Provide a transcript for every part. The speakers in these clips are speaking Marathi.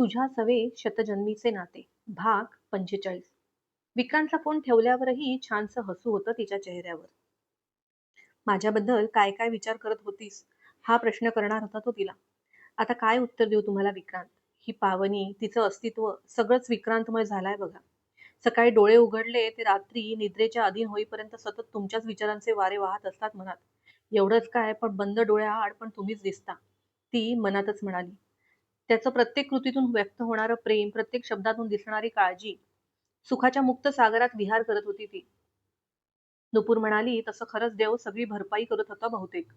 तुझ्या सवे शतजन्मीचे नाते. भाग पंचेचाळीस. विक्रांतचा फोन ठेवल्यावरही छानसं हसू होतं तिच्या चेहऱ्यावर. माझ्याबद्दल काय काय विचार करत होतीस? हा प्रश्न करणार होता तो तिला. आता काय उत्तर देऊ तुम्हाला विक्रांत? ही पावनी तिचं अस्तित्व सगळंच विक्रांतमय झालाय बघा. सकाळी डोळे उघडले ते रात्री निद्रेच्या अधीन होईपर्यंत सतत तुमच्याच विचारांचे वारे वाहत असतात मनात. एवढंच काय पण बंद डोळ्याआड पण तुम्हीच दिसता. ती मनातच म्हणाली. त्याचं प्रत्येक कृतीतून व्यक्त होणारं प्रेम प्रत्येक शब्दातून दिसणारी काळजी सुखाच्या मुक्त सागरात विहार करत होती ती. नुपूर म्हणाली तसं खरंच देव सगळी भरपाई करत होता बहुतेक.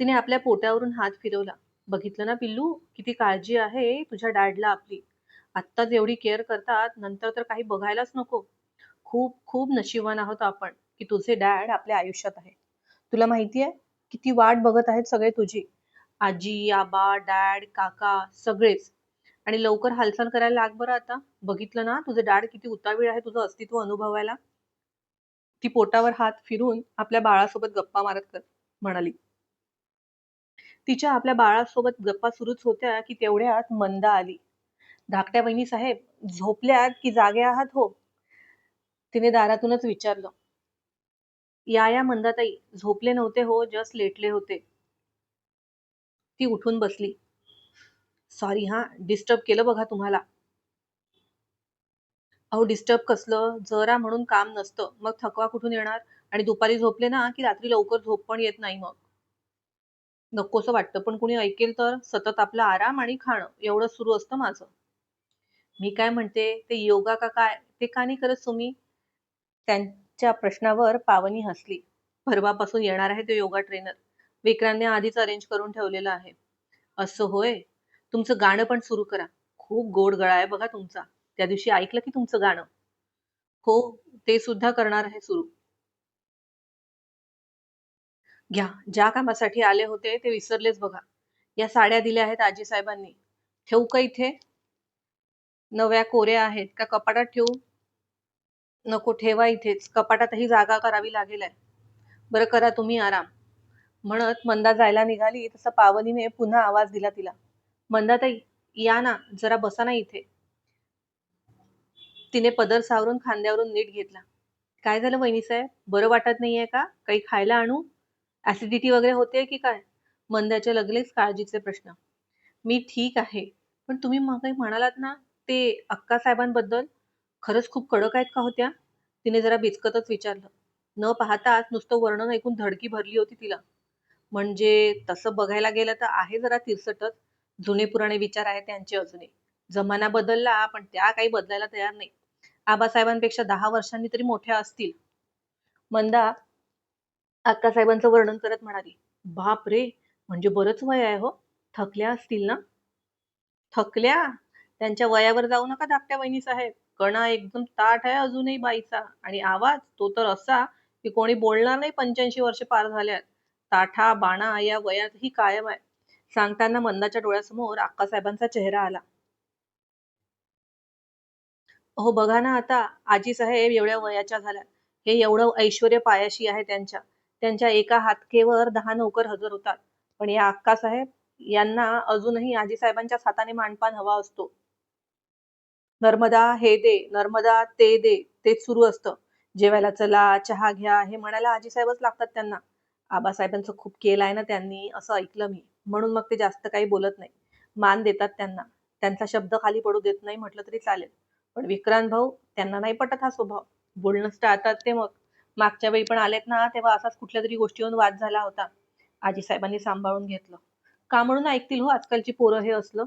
तिने आपल्या पोट्यावरून हात फिरवला. बघितलं ना पिल्लू किती काळजी आहे तुझ्या डॅडला आपली. आत्ताच एवढी केअर करतात नंतर तर काही बघायलाच नको. खूप खूप नशिबान आहोत आपण की तुझे डॅड आपल्या आयुष्यात आहे तुला माहितीये किती वाट बघत आहेत सगळे तुझी. आजी आबा डॅड काका सगळेच. आणि लवकर हालचाल करायला लाग बरं आता. बघितलं ना तुझे डॅड किती उतावीळ आहे तुझं अस्तित्व अनुभवायला? ती पोटावर हात फिरून आपल्या बाळासोबत गप्पा मारत कर म्हणाली. तिच्या आपल्या बाळासोबत गप्पा सुरूच होत्या की तेवढ्यात मंदा आली. धाकट्या बहिणी साहेब झोपल्यात की जागे आहात हो? तिने दारातूनच विचारलं. या या मंदाताई झोपले नव्हते हो जस्ट लेटले होते. ती उठून बसली. सॉरी हा डिस्टर्ब केलं बघा तुम्हाला. अहो डिस्टर्ब कसलं? जरा म्हणून काम नसतं. मग थकवा कुठून येणार? आणि दुपारी झोपले ना की रात्री लवकर झोप पण येत नाही मग. नकोसं वाटतं. पण कुणी ऐकेल तर? सतत आपला आराम आणि खाणं. एवढं सुरू असतं माझं. मी काय म्हणते? ते योगा का काय? ते का नाही करत तुम्ही त्यांच्या प्रश्नावर पावनी हसली. परवापासून येणार आहे तो योगा ट्रेनर विक्रांतने आधीच अरेंज करून ठेवलेलं आहे. असं होय? तुमचं गाणं पण सुरू करा. खूप गोड गळा आहे बघा तुमचा. त्या दिवशी ऐकलं की तुमचं गाणं? हो ते सुद्धा करणार आहे सुरू. घ्या ज्या कामासाठी आले होते ते विसरलेच बघा. या साड्या दिल्या आहेत आजी साहेबांनी ठेवू का इथे? नव्या कोऱ्या आहेत. का कपाटात ठेवू? नको ठेवा इथेच. कपाटातही जागा करावी लागेल आहे. बरं करा तुम्ही आराम. म्हणत मंदा जायला निघाली तसं पावनीने पुन्हा आवाज दिला तिला. मंदाताई या ना जरा बसा ना इथे. तिने पदर सावरून खांद्यावरून नीट घेतला. काय झालं वहिनी साहेब? बरं वाटत नाहीये का? काही खायला आणू? ऍसिडिटी वगैरे होते की काय? मंदाच्या लगलेच काळजीचे प्रश्न. मी ठीक आहे पण तुम्ही मग काही म्हणालात ना ते अक्का साहेबांबद्दल? खरंच खूप कडक आहेत का होत्या? तिने जरा बिचकतच विचारलं. न पाहताच नुसतं वर्णन ऐकून धडकी भरली होती तिला. म्हणजे तसं बघायला गेलं तर आहे जरा तिरसटच जुने पुराणे विचार आहेत त्यांचे अजूनही. जमाना बदलला पण त्या काही बदलायला तयार नाही. आबासाहेबांपेक्षा दहा वर्षांनी तरी मोठ्या असतील. मंदा अक्कासाहेबांचं वर्णन करत म्हणाली बाप रे म्हणजे बरंच वय आहे हो. थकल्या असतील ना? थकल्या? त्यांच्या वयावर जाऊ नका धाकट्या वहिनी साहेब. कणा एकदम ताठ आहे अजूनही बाईचा. आणि आवाज तो तर असा की कोणी बोलणार नाही पंच्याऐंशी वर्ष पार झाल्यात. ताठा बाणा या वयातही कायम आहे. सांगताना मंदाच्या डोळ्यासमोर अक्कासाहेबांचा चेहरा आला. हो बघा ना आता आजी साहेब एवढ्या वयाच्या झाल्या. हे एवढं ऐश्वर पायाशी आहे त्यांच्या. त्यांच्या एका हातकेवर दहा नोकर हजर होतात. पण या अक्कासाहेब यांना अजूनही आजी साहेबांच्या हाताने मानपान हवा असतो. नर्मदा हे दे नर्मदा ते दे तेच सुरू असतं. जेवायला चला चहा घ्या हे म्हणायला आजी साहेबच लागतात त्यांना. आबासाहेबांचं खूप केलं आहे ना त्यांनी असं ऐकलं मी. म्हणून मग ते जास्त काही बोलत नाही. मान देतात त्यांना. त्यांचा शब्द खाली पडू देत नाही म्हटलं तरी चालेल. पण विक्रांत भाऊ त्यांना नाही पटत हा स्वभाव. बोलणंच टाळतात ते मग. मागच्या वेळी पण आलेत ना तेव्हा असाच कुठल्या तरी गोष्टीवरून वाद झाला होता. आजी साहेबांनी सांभाळून घेतलं. का म्हणून ऐकतील हो आजकालची पोरं हे असलं?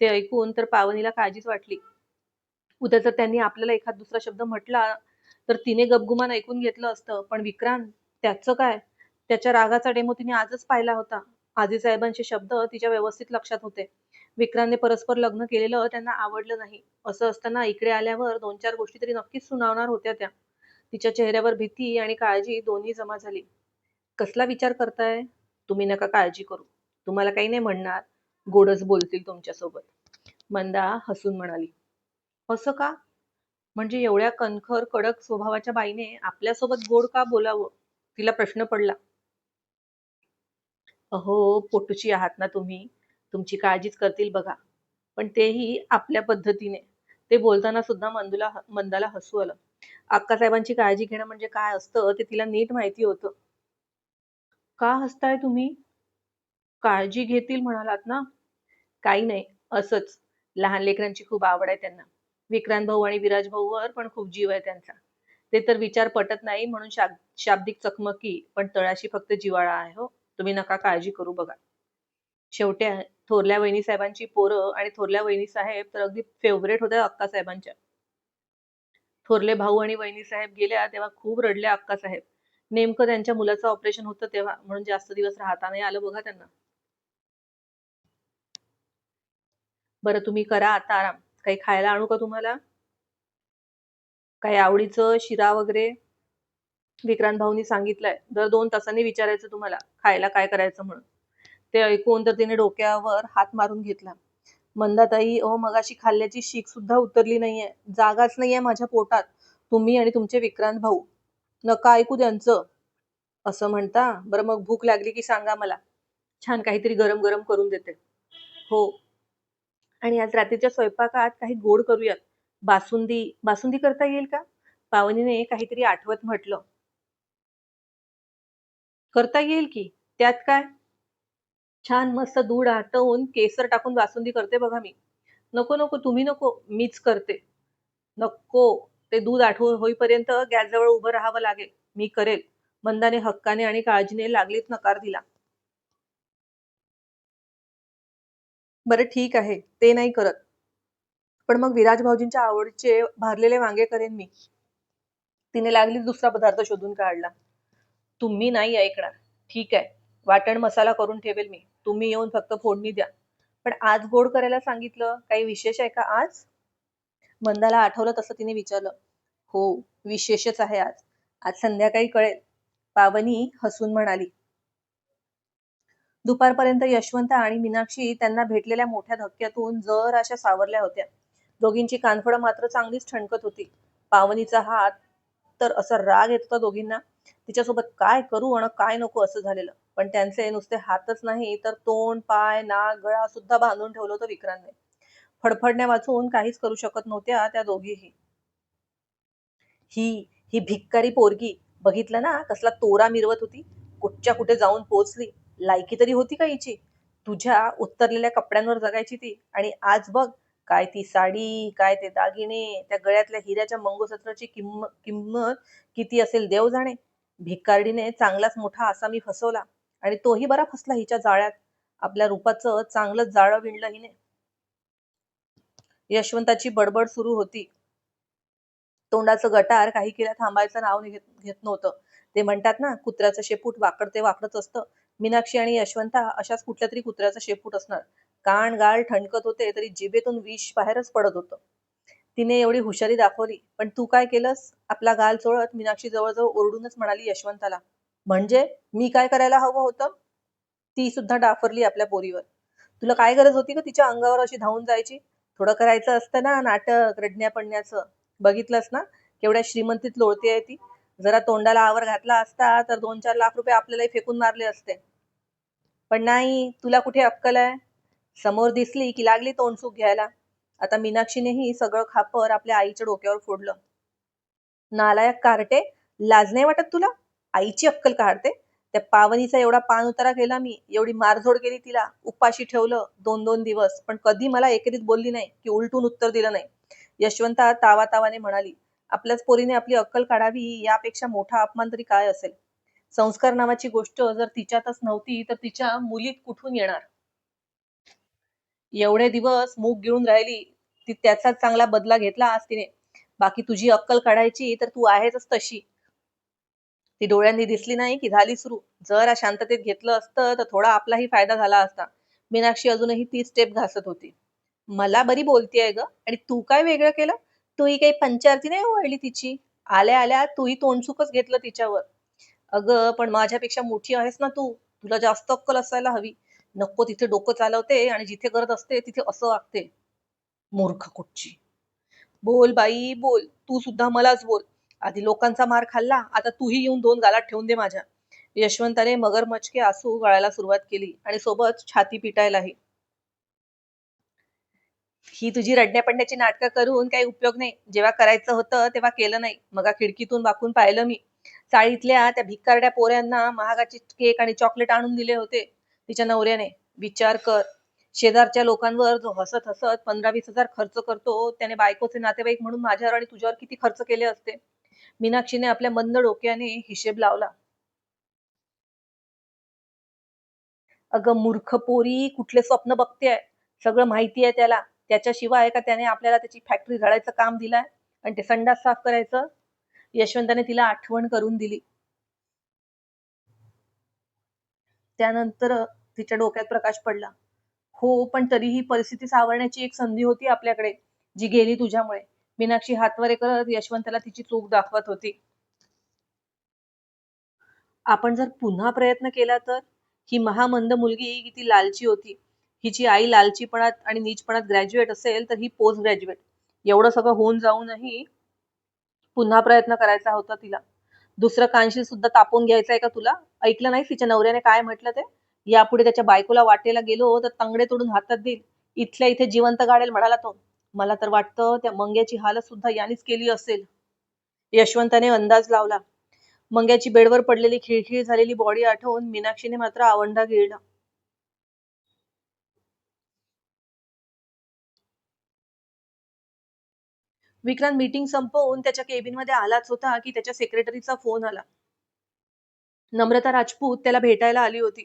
ते ऐकून तर पावनीला काळजीच वाटली. उद्या जर त्यांनी आपल्याला एखाद दुसरा शब्द म्हटला तर तिने गपगुमान ऐकून घेतलं असतं. पण विक्रांत त्याचं काय? त्याच्या रागाचा डेमो तिने आजच पाहिला होता. आजी साहेबांचे शब्द तिच्या व्यवस्थित लक्षात होते. विक्रांतने परस्पर लग्न केलेलं त्यांना आवडलं नाही. असं असताना इकडे आल्यावर दोन चार गोष्टी तरी नक्कीच सुनावणार होत्या त्या. तिच्या चेहऱ्यावर भीती आणि काळजी दोन्ही जमा झाली. कसला विचार करताय? तुम्ही नका काळजी करू. तुम्हाला काही नाही म्हणणार. गोडच बोलतील तुमच्यासोबत. मंदा हसून म्हणाली. असं का? म्हणजे एवढ्या कणखर कडक स्वभावाच्या बाईने आपल्यासोबत गोड का बोलावं? तिला प्रश्न पडला. अहो पोटूची आहात ना तुम्ही. तुमची काळजीच करतील बघा. पण तेही आपल्या पद्धतीने. ते बोलताना सुद्धा मंदूला मंदाला हसू आलं. अक्कासाहेबांची काळजी घेणं म्हणजे काय असतं ते तिला नीट माहिती होतं. का हसताय तुम्ही? काळजी घेतील म्हणालात ना? काही नाही असंच. लहान लेकरांची खूप आवड आहे त्यांना. विक्रांत भाऊ आणि विराज भाऊवर पण खूप जीव आहे त्यांचा. ते तर विचार पटत नाही म्हणून शाब्दिक चकमकी पण तळाशी फक्त जिवाळा आहे हो. तुम्ही नका काळजी करू बघा. शेवटी थोरल्या वहिनी साहेबांची पोरं आणि थोरल्या वहिनी साहेब तर अगदी फेवरेट होत्या अक्का साहेबांच्या. थोरले भाऊ आणि वहिनी साहेब गेल्या तेव्हा खूप रडल्या अक्का साहेब. नेमकं त्यांच्या मुलाचं ऑपरेशन होतं तेव्हा म्हणून जास्त दिवस राहता नाही आलं बघा त्यांना. बरं तुम्ही करा आता आराम. काही खायला आणू का तुम्हाला? काही आवडीचं शिरा वगैरे? विक्रांत भाऊनी सांगितलंय दर दोन तासांनी विचारायचं तुम्हाला खायला काय करायचं म्हणून. ते ऐकून तर तिने डोक्यावर हात मारून घेतला. मंदाताई अहो मगाशी खाल्ल्याची शीख सुद्धा उतरली नाहीये जागाच नाहीये माझ्या पोटात. तुम्ही आणि तुमचे विक्रांत भाऊ नका ऐकू त्यांचं. असं म्हणता? बरं मग भूक लागली की सांगा मला. छान काहीतरी गरम गरम करून देते. हो. आणि आज रात्रीच्या स्वयंपाकात काही गोड करूयात. बासुंदी बासुंदी करता येईल का? पावनीने काहीतरी आठवत म्हटलं. करता येईल की? त्यात काय? छान मस्त दूध आटवून केसर टाकून बासुंदी करते बघा मी. नको नको तुम्ही नको मीच करते. नको ते दूध आठवून होईपर्यंत गॅस जवळ उभं राहावं लागेल. मी करेल. मंदाने हक्काने आणि काळजीने लागलीच नकार दिला. बरं ठीक आहे. ते नाही करत. पण मग विराज भाऊजींच्या आवडीचे भारलेले वांगे करेन मी. तिने लागलीच दुसरा पदार्थ शोधून काढला. तुम्ही नाही ऐकणार. ठीक आहे. वाटण मसाला करून ठेवेल मी. तुम्ही येऊन फक्त फोडणी द्या. पण आज गोड करायला सांगितलं? काही विशेष आहे का आज? मंदाला आठवलं तसं तिने विचारलं. हो विशेषच आहे आज. आज संध्याकाळी कळेल. पावनी हसून म्हणाली. दुपारपर्यंत यशवंत आणि मीनाक्षी त्यांना भेटलेल्या मोठ्या धक्क्यातून जर अशा सावरल्या होत्या. दोघींची कानफडं मात्र चांगलीच ठणकत होती. पावनीचा हात तर असा राग येत होता दोघींना. तिच्यासोबत काय करू आणि काय नको असं झालेलं. पण त्यांचे नुसते हातच नाही तर तोंड पाय नाक गळा सुद्धा बांधून ठेवलं होतं विक्रांतने. फडफडण्या वाचून काहीच करू शकत नव्हत्या त्या दोघीही. ही ही भिक्कारी पोरगी बघितलं ना कसला तोरा मिरवत होती? कुठच्या कुठे जाऊन पोचली? लायकी तरी होती का हिची? तुझ्या उत्तरलेल्या कपड्यांवर जगायची ती. आणि आज बघ काय ती साडी काय ते दागिने त्या गळ्यातल्या हिऱ्याच्या मंगळसूत्राची किंमत किंमत किती असेल देव जाणे. भिकारडीने चांगलाच मोठा असा मी फसवला आणि तोही बरा फसला हिच्या जाळ्यात. आपल्या रूपाचं चांगलंच जाळं विणलं हिने. यशवंताची बडबड सुरू होती. तोंडाचं गटार काही केल्या थांबायचं नाव घेत घेत नव्हतं. ते म्हणतात ना कुत्र्याचं शेपूट वाकड ते वाकडच असतं. मीनाक्षी आणि यशवंता अशाच कुठल्या तरी कुत्र्याचं शेपूट असणार. कान गाळ ठणकत होते तरी जिभेतून विष बाहेरच पडत होतं. तिने एवढी हुशारी दाखवली. पण तू काय केलंस? आपला गाल चोळत मीनाक्षी जवळजवळ ओरडूनच म्हणाली यशवंताला म्हणजे मी काय करायला हवं होतं? ती सुद्धा डाफरली आपल्या पोरीवर. तुला काय गरज होती का तिच्या अंगावर अशी धावून जायची? थोडं करायचं असतं ना नाटक रडण्या पडण्याचं. बघितलंस ना केवढ्या श्रीमंतीत लोळती आहे ती? जरा तोंडाला आवर घातला असता तर दोन चार लाख रुपये आपल्यालाही फेकून मारले असते. पण नाही तुला कुठे अक्कल आहे? समोर दिसली की लागली तोंडसूक घ्यायला. आता मीनाक्षीनेही सगळं खापर आपल्या आईच्या डोक्यावर फोडलं. नालायक कारटे लाज नाही वाटत तुला? आईची अक्कल काढते. त्या पावनीचा एवढा पान उतारा केला मी एवढी मारझोड केली तिला उपाशी ठेवलं दोन दोन दिवस पण कधी मला एकेरीत बोलली नाही की उलटून उत्तर दिलं नाही. यशवंता तावा तावाने म्हणाली आपल्याच पोरीने आपली अक्कल काढावी यापेक्षा मोठा अपमान तरी काय असेल? संस्कार नावाची गोष्ट जर तिच्यातच नव्हती तर तिच्या मुलीत कुठून येणार? एवढे दिवस मूग गिळून राहिली ती त्याचा चांगला बदला घेतला. आज तिने बाकी तुझी अक्कल काढायची तर तू आहेच तशी. ती डोळ्यांनी दिसली नाही की झाली सुरू. जर शांततेत घेतलं असतं तर थोडा आपलाही फायदा झाला असता. मीनाक्षी अजूनही ती स्टेप घासत होती. मला बरी बोलतीये ग. आणि तू काय वेगळं केलं? तूही काही पंचारती नाही वळली तिची? आल्या आल्या तूही तोंडसुकच घेतलं तिच्यावर. अगं पण माझ्यापेक्षा मोठी आहेस ना तू. तुला जास्त अक्कल असायला हवी. नको तिथे डोकं चालवते आणि जिथे करत असते तिथे असं वागते. मूर्ख कुठची बोल बाई बोल. तू सुद्धा मलाच बोल. आधी लोकांचा मार खाल्ला आता तूही येऊन दोन गालात ठेवून दे माझ्या. यशवंताने मगरमचके आसू गळायला सुरुवात केली आणि सोबत छाती पिटायलाही. ही तुझी रडण्या पडण्याची नाटकं करून काही उपयोग नाही. जेव्हा करायचं होतं तेव्हा केलं नाही. मग खिडकीतून वाकून पाहिलं मी. चाळीतल्या त्या भिकारड्या पोऱ्यांना महागाचे केक आणि चॉकलेट आणून दिले होते. तिच्या नवऱ्याने. विचार कर. शेजारच्या लोकांवर जो हसत हसत पंधरा वीस हजार खर्च करतो त्याने बायकोचे नातेवाईक म्हणून माझ्यावर आणि तुझ्यावर किती खर्च केले असते? मीनाक्षीने आपल्या मंद डोक्याने हिशेब लावला. अगं मूर्ख पोरी कुठले स्वप्न बघतेय? सगळं माहिती आहे त्याला. त्याच्याशिवाय का त्याने आपल्याला त्याची फॅक्टरी झाडायचं काम दिलाय? आणि ते संडास साफ करायचं? यशवंताने तिला आठवण करून दिली. त्यानंतर तिच्या डोक्यात प्रकाश पडला. हो पण तरीही परिस्थिती सावरण्याची एक संधी होती आपल्याकडे जी गेली तुझ्यामुळे. मीनाक्षी हातवारे करत यशवंतला तिची चूक दाखवत होती. आपण जर पुन्हा प्रयत्न केला तर? ही महामंद मुलगी किती लालची होती. हिची आई लालचीपणात आणि नीचपणात ग्रॅज्युएट असेल तर ही पोस्ट ग्रॅज्युएट एवढं सगळं होऊन जाऊनही पुन्हा प्रयत्न करायचा होता तिला. दुसरं कानशील सुद्धा तापून आहे का तुला? ऐकलं नाही तिच्या नवऱ्याने काय म्हटलं ते? यापुढे त्याच्या बायकोला वाटेला गेलो तर तंगडे तोडून हातात देईल. इथल्या इथे जिवंत गाडेल म्हणाला तो. मला तर वाटतं त्या मंग्याची हालत सुद्धा यानेच केली असेल. यशवंताने अंदाज लावला. मंग्याची बेडवर पडलेली खिळखिळ झालेली बॉडी आठवून मीनाक्षीने मात्र आवंडा गिळला विक्रांत मीटिंग संपवून त्याच्या केबिनमध्ये आलाच होता की त्याच्या सेक्रेटरीचा फोन आला. नम्रता राजपूत त्याला भेटायला आली होती.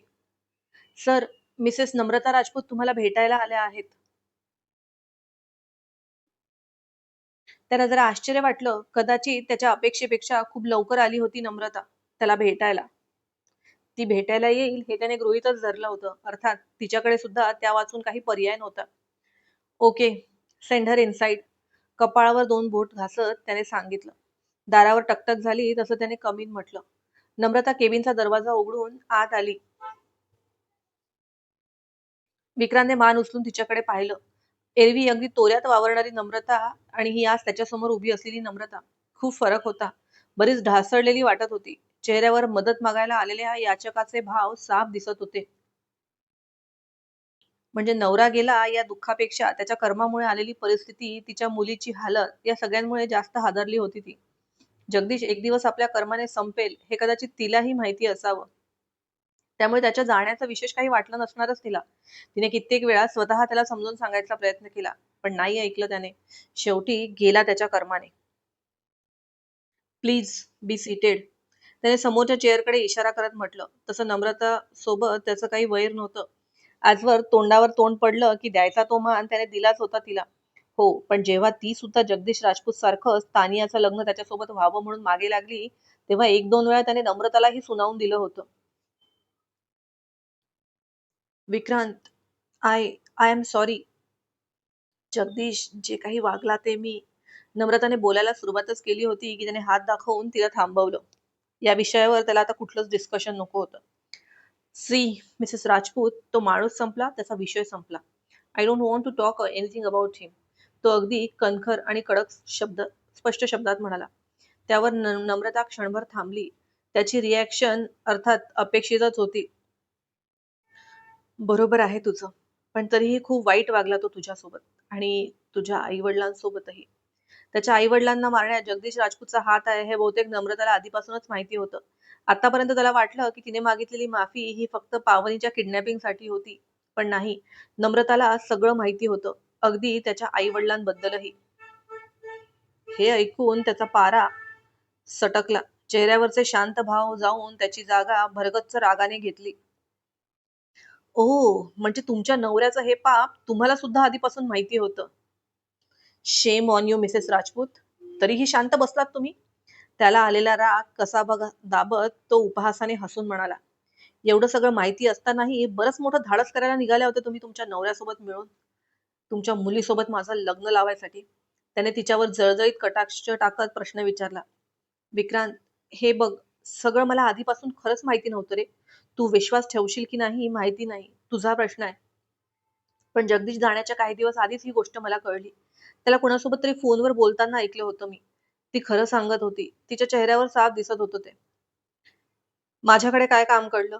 सर मिसेस नम्रता राजपूत तुम्हाला भेटायला आल्या आहेत. त्याला जरा आश्चर्य वाटलं. कदाचित त्याच्या अपेक्षेपेक्षा खूप लवकर आली होती नम्रता त्याला भेटायला. ती भेटायला येईल हे त्याने गृहितच धरलं होतं. अर्थात तिच्याकडे सुद्धा त्या वाचून काही पर्याय नव्हता. ओके सेंडर हर इनसाइड कपाळावर दोन बोट घासत त्याने सांगितलं. दारावर टकटक झाली तसं त्याने कमीन म्हटलं. नम्रता केबिनचा दरवाजा उघडून आत आली. विक्रांतने मान उचलून तिच्याकडे पाहिलं. एरवी अगदी तोऱ्यात वावरणारी नम्रता आणि ही आज त्याच्यासमोर उभी असलेली नम्रता. खूप फरक होता. बरीच ढासळलेली वाटत होती. चेहऱ्यावर मदत मागायला आलेल्या याचकाचे भाव साफ दिसत होते. म्हणजे नवरा गेला या दुःखापेक्षा त्याच्या कर्मामुळे आलेली परिस्थिती तिच्या मुलीची हालत या सगळ्यांमुळे जास्त हादरली होती ती. जगदीश एक दिवस आपल्या कर्माने संपेल हे कदाचित तिलाही माहिती असावं. त्यामुळे त्याच्या जाण्याचा विशेष काही वाटलं नसणारच तिला. तिने कित्येक वेळा स्वतः त्याला समजून सांगायचा प्रयत्न केला पण नाही ऐकलं त्याने. शेवटी गेला त्याच्या कर्माने. Please be seated. त्याने समोरच्या चेअरकडे इशारा करत म्हटलं. तसं नम्रता सोबत त्याचं काही वैर नव्हतं. आजवर तोंडावर तोंड पडलं की द्यायचा तो मान त्याने दिलाच होता तिला. हो पण जेव्हा ती सुद्धा जगदीश राजपूत सारखं तानियाचं लग्न त्याच्यासोबत व्हावं म्हणून मागे लागली तेव्हा एक दोन वेळा त्याने नम्रतालाही सुनावून दिलं होतं. Vikrant I I'm sorry Jagdish जे काही वागला ते मी नम्रताने बोलायला सुरुवातच केली होती की त्याने हात दाखवून तिला थांबवलं. या विषयावर त्याला आता कुठलंच डिस्कशन नको होतं. सी मिसेस राजपूत तो माणूस संपला त्याचा विषय संपला. I don't want to talk anything about him तो अगदी कणखर आणि कडक शब्द स्पष्ट शब्दात म्हणाला. त्यावर नम्रता क्षणभर थांबली. त्याची रिॲक्शन अर्थात अपेक्षितच होती. बरोबर आहे तुझं. पण तरीही खूप वाईट वागला तो तुझ्यासोबत आणि तुझ्या आईवडिलांसोबतही. त्याच्या आईवडिलांना मारण्यात जगदीश राजपूतचा हात आहे हे बहुतेक नम्रताला आधीपासूनच माहिती होतं. आतापर्यंत त्याला वाटलं की तिने मागितलेली माफी ही फक्त पावनीच्या किडनॅपिंगसाठी होती. पण नाही नम्रताला सगळं माहिती होतं अगदी त्याच्या आईवडिलांबद्दलही. हे ऐकून त्याचा पारा सटकला. चेहऱ्यावरचे शांत भाव जाऊन त्याची जागा भरगच्च रागाने घेतली. ओ म्हणजे तुमच्या नवऱ्याचं हे पाप तुम्हाला सुद्धा आधीपासून माहिती होतं. Shame on you Mrs Rajput तरीही शांत बसलात तुम्ही? त्याला आलेला राग कसा बघ दाबत तो उपहासाने हसून म्हणाला. एवढं सगळं माहिती असतानाही बरंच मोठं धाडस करायला निघाले होते तुम्ही तुमच्या नवऱ्यासोबत मिळून. तुमच्या मुलीसोबत माझं लग्न लावायसाठी. त्याने तिच्यावर जळजळीत कटाक्ष टाकत प्रश्न विचारला. विक्रांत हे बघ सगळं मला आधीपासून खरंच माहिती नव्हतं रे. तू विश्वास ठेवशील की नाही माहिती नाही तुझा प्रश्न आहे पण जगदीश जाण्याच्या काही दिवस आधीच ही गोष्ट मला कळली त्याला कोणासोबत तरी फोनवर बोलताना ऐकलं होतं मी ती खरं सांगत होती तिच्या चेहऱ्यावर साफ दिसत होतं ते माझ्याकडे काय काम कळलं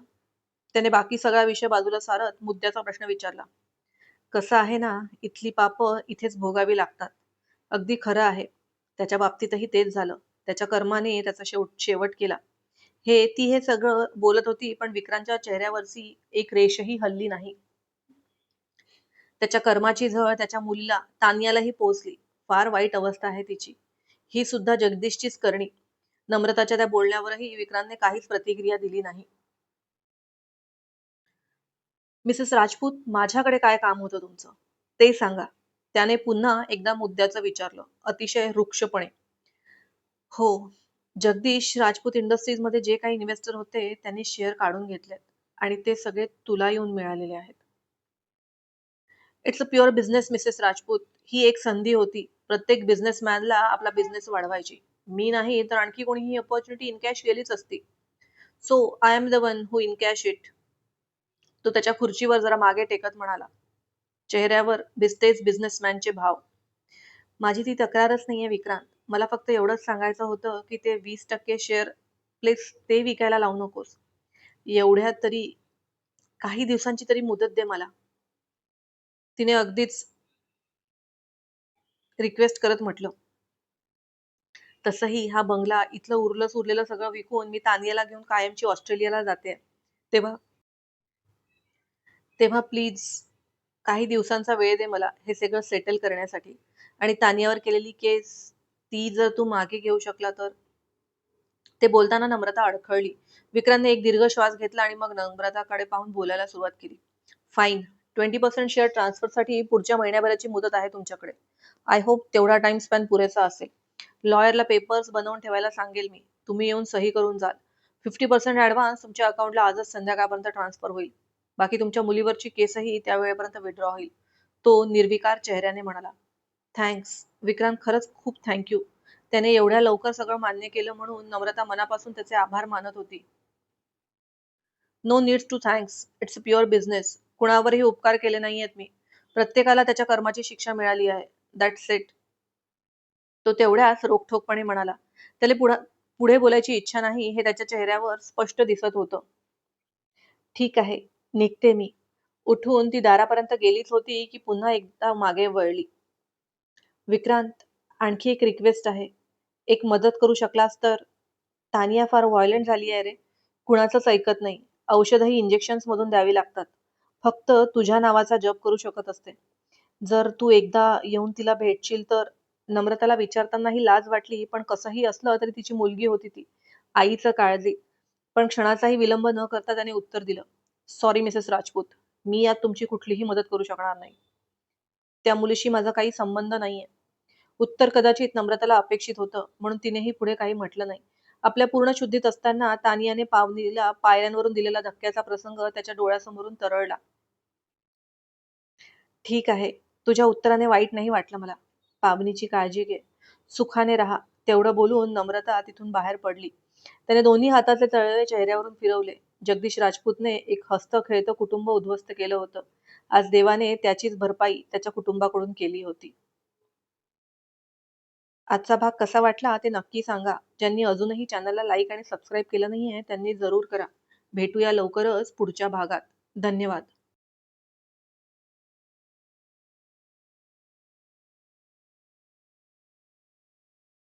त्याने बाकी सगळा विषय बाजूला सारत मुद्द्याचा प्रश्न विचारला कसं आहे ना, इथली पापं इथेच भोगावी लागतात. अगदी खरं आहे. त्याच्या बाबतीतही तेच झालं. त्याच्या कर्माने त्याचा शेवट शेवट केला. हे ती हे सगळं बोलत होती, पण विक्रांतच्या चेहऱ्यावरची एक रेषही हल्ली नाही. त्याच्या कर्माची झळ त्याच्या मुलीला, तान्यालाही पोहोचली. फार वाईट अवस्था आहे तिची. ही सुद्धा जगदीशचीच करणी. नम्रताच्या त्या बोलण्यावरही विक्रांतने काहीच प्रतिक्रिया दिली नाही. मिसेस राजपूत माझ्याकडे काय काम होतं तुमचं ते सांगा त्याने पुन्हा एकदा मुद्द्याचं विचारलं अतिशय रुक्षपणे हो जगदीश राजपूत इंडस्ट्रीजमध्ये जे काही इन्व्हेस्टर होते त्यांनी शेअर काढून घेतलेत. आणि ते सगळे तुला येऊन मिळालेले आहेत. It's a pure business Mrs Rajput ही एक संधी होती. प्रत्येक बिझनेसमॅनला आपला बिझनेस वाढवायची. मी नाही तर आणखी कोणी ही अपॉर्च्युनिटी इनकॅश केलीच असती. So I am the one who encash it तो त्याच्या खुर्चीवर जरा मागे टेकत म्हणाला. चेहऱ्यावर दिसतेच बिझनेसमॅनचे भाव. माझी ती तक्रारच नाहीये विक्रांत. मला फक्त एवढंच सांगायचं होतं की ते वीस टक्के शेअर प्लीज ते विकायला लावू नकोस. एवढ्यात तरी काही दिवसांची तरी मुदत दे मला. तिने अगदीच रिक्वेस्ट करत म्हटलं. तसंही हा बंगला इथलं उरलं उरलेलं सगळं विकून मी तानियाला घेऊन कायमची ऑस्ट्रेलियाला जाते. तेव्हा तेव्हा प्लीज काही दिवसांचा वेळ दे मला हे सगळं सेटल करण्यासाठी. आणि तानियावर केलेली केस ती जर तू मागे घेऊ शकला तर? ते बोलताना नम्रता अडखळली. विक्रांतने एक दीर्घ श्वास घेतला आणि मग नम्रताकडे पाहून बोलायला सुरुवात केली. फाईन ट्वेंटी पर्सेंट शेअर ट्रान्सफरसाठी पुढच्या महिन्याभराची मुदत आहे तुमच्याकडे. आय होप तेवढा टाइम स्पॅन पुरेसा असेल. लॉयरला पेपर्स बनवून ठेवायला सांगेल मी. तुम्ही येऊन सही करून जाल. फिफ्टी पर्सेंट ऍडव्हान्स तुमच्या अकाउंटला आजच संध्याकाळपर्यंत ट्रान्सफर होईल. बाकी तुमच्या मुलीवरची केसही त्या वेळेपर्यंत विड्रॉ होईल. तो निर्विकार चेहऱ्याने म्हणाला. थँक्स विक्रांत खरंच खूप थँक्यू त्याने एवढ्या लवकर सगळं मान्य केलं म्हणून नम्रता मनापासून त्याचे आभार मानत होती. No needs to thanks it's a pure business कुणावरही उपकार केले नाहीयेत मी. प्रत्येकाला त्याच्या कर्माची शिक्षा मिळाली आहे. दॅट्स इट तो तेवढ्याच रोखठोकपणे म्हणाला. त्याला पुढे पुढे बोलायची इच्छा नाही हे त्याच्या चेहऱ्यावर स्पष्ट दिसत होतं. ठीक आहे. निघते मी. उठून ती दारापर्यंत गेलीच होती की पुन्हा एकदा मागे वळली. विक्रांत आणखी एक रिक्वेस्ट आहे. एक मदत करू शकलास तर? तानिया फार व्हायलंट झाली आहे रे. कुणाचंच ऐकत नाही. औषधही इंजेक्शन्स मधून द्यावी लागतात. फक्त तुझ्या नावाचा जप करू शकत असते. जर तू एकदा येऊन तिला भेटशील तर? नम्रताला विचारतानाही लाज वाटली पण कसंही असलं तरी तिची मुलगी होती ती. आईचं काळजी. पण क्षणाचाही विलंब न करता त्याने उत्तर दिलं. सॉरी मिसेस राजपूत मी यात तुमची कुठलीही मदत करू शकणार नाही. त्या मुलीशी माझा काही संबंध नाहीये. उत्तर कदाचित नम्रताला अपेक्षित होतं म्हणून तिनेही पुढे काही म्हटलं नाही. आपल्या पूर्ण शुद्धीत असताना तानियाने पावनीला पायऱ्यांवरून दिलेला धक्क्याचा प्रसंग त्याच्या डोळ्यासमोरून तरळला. ठीक आहे तुझ्या उत्तराने वाईट नाही वाटलं मला. पावनीची काळजी घे. सुखाने राहा. तेवढं बोलून नम्रता तिथून बाहेर पडली. त्याने दोन्ही हाताचे तळवे चेहऱ्यावरून फिरवले. जगदीश राजपूतने एक हस्त खेळतं कुटुंब उद्ध्वस्त केलं होतं. आज देवाने त्याचीच भरपाई त्याच्या कुटुंबाकडून केली होती. आजचा भाग कसा वाटला ते नक्की सांगा. ज्यांनी अजूनही चॅनलला लाईक आणि सबस्क्राईब केलं नाहीये त्यांनी जरूर करा. भेटूया लवकरच पुढच्या भागात. धन्यवाद.